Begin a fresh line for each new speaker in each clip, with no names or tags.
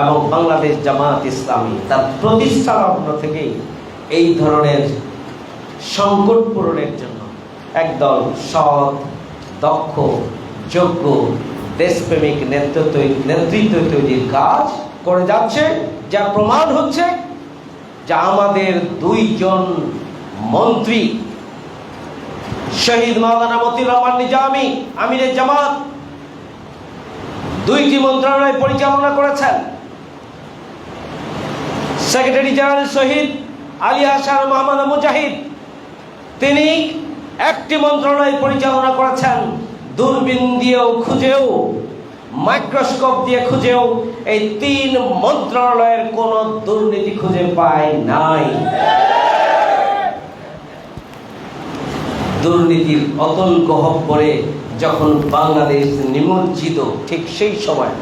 এবং বাংলাদেশ জামাত ইসলামী তার প্রতিষ্ঠা লগ্ন থেকেই এই ধরনের সংকট পূরণের জন্য একদল সৎ, দক্ষ, যোগ্য, দেশপ্রেমিক নেতৃত্ব নেতৃত্ব তৈরির কাজ করে যাচ্ছে, যার প্রমাণ হচ্ছে যে আমাদের দুইজন মন্ত্রী, শহীদ মাওলানা মতিউর রহমান নিজামী, আমিরের জামাত, দুইটি মন্ত্রণালয় পরিচালনা করেছেন। Secretary general Shahid Ali Hasan Mohammad Mujahid. তিনি একটি মন্ত্রণালয় পরিচালনা করেছেন দূরবীন দিয়েও খুঁজেও, মাইক্রোস্কোপ দিয়ে খুঁজেও এই তিন মন্ত্রণালয়ের কোন দুর্নীতি খুঁজে পায় নাই। দুর্নীতির অতল গহব করে যখন বাংলাদেশ নিমজ্জিত ঠিক সেই সময়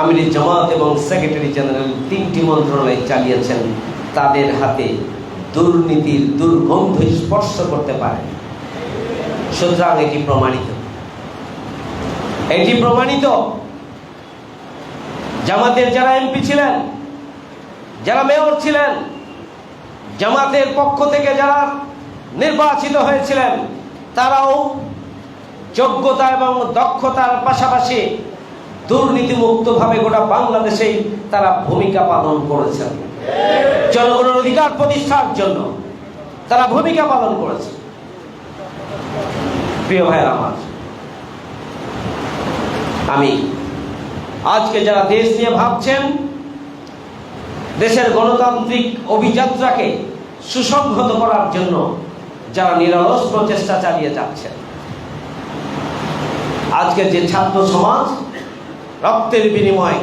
আমির জামাত এবং সেক্রেটারি জেনারেল তিনটি মন্ত্রণালয় চালিয়েছেন। তাদের হাতে দুর্নীতির দুর্গন্ধ স্পর্শ করতে পারে। সুতরাং এটি প্রমাণিত। এটি প্রমাণিত। জামাতের যারা এমপি ছিলেন, যারা মেয়র ছিলেন, জামাতের পক্ষ থেকে যারা নির্বাচিত হয়েছিলেন, তারাও যোগ্যতা এবং দক্ষতার পাশাপাশি দুর্নীতিমুক্তভাবে গোটা বাংলাদেশেই তারা ভূমিকা পালন করেছেন জনগণের অধিকার প্রতিষ্ঠার জন্য তারা ভূমিকা পালন করেছে। প্রিয় ভাইয়ের আমার, আমি আজকে যারা দেশ নিয়ে ভাবছেন, দেশের গণতান্ত্রিক অভিযাত্রাকে সুসংহত করার জন্য যারা নিরলস প্রচেষ্টা চালিয়ে যাচ্ছেন, আজকে যে ছাত্র সমাজ রক্তের বিনিময়ে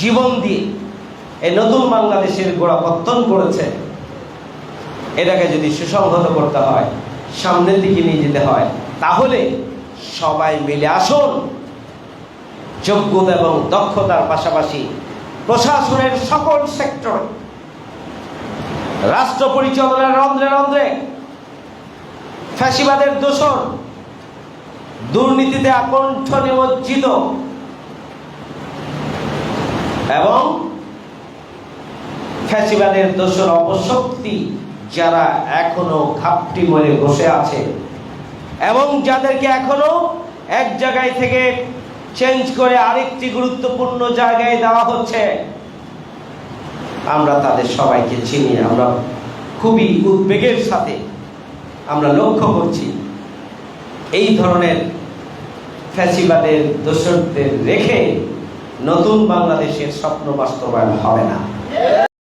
জীবন দিয়ে এই নতুন বাংলাদেশের গোড়াপত্তন করেছে, এটাকে যদি সুসংহত করতে হয়, সামনের দিকে নিয়ে যেতে হয়, তাহলে সবাই মিলে আসুন। যোগ্যতা এবং দক্ষতার পাশাপাশি প্রশাসনের সকল সেক্টর, রাষ্ট্র পরিচালনার রন্ধ্রে রন্ধ্রে ফ্যাসিবাদের দোষণ, দুর্নীতিতে আকণ্ঠ নিমজ্জিত এবং ফ্যাসিবাদের দোষর অপশক্তি যারা এখনও ঘাপটি মরে বসে আছে এবং যাদেরকে এখনও এক জায়গায় থেকে চেঞ্জ করে আরেকটি গুরুত্বপূর্ণ জায়গায় দেওয়া হচ্ছে, আমরা তাদের সবাইকে চিনি, আমরা খুবই উদ্বেগের সাথে আমরা লক্ষ্য করছি এই ধরনের ফ্যাসিবাদের দোষরদের রেখে নতুন বাংলাদেশের স্বপ্ন বাস্তবায়ন হবে না।